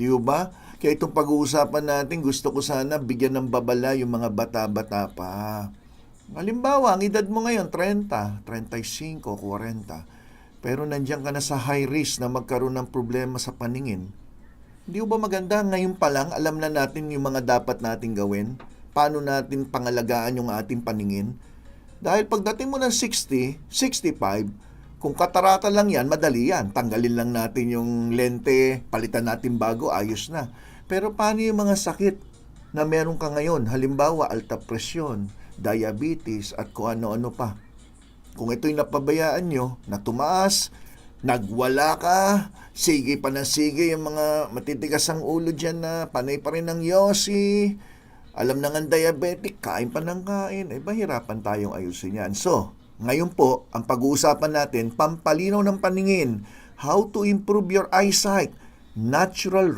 Di ba? Kaya itong pag-uusapan natin, gusto ko sana bigyan ng babala yung mga bata-bata pa. Halimbawa, ang edad mo ngayon, 30, 35, 40. Pero nandiyan ka na sa high risk na magkaroon ng problema sa paningin. Hindi ba maganda ngayon pa lang, alam na natin yung mga dapat nating gawin? Paano natin pangalagaan yung ating paningin? Dahil pagdating mo ng 60, 65, kung katarata lang yan, madali yan. Tanggalin lang natin yung lente, palitan natin bago, ayos na. Pero paano yung mga sakit na meron ka ngayon? Halimbawa, alta presyon, diabetes, at kung ano-ano pa. Kung ito'y napabayaan nyo, na tumaas, nagwala ka, sige pa ng sige yung mga matitigas ang ulo dyan na panay pa rin ng yosi, alam na nga diabetic, kain pa ng kain, eh mahirapan tayong ayusin yan. So, ngayon po, ang pag-uusapan natin, pampalinaw ng paningin, how to improve your eyesight, natural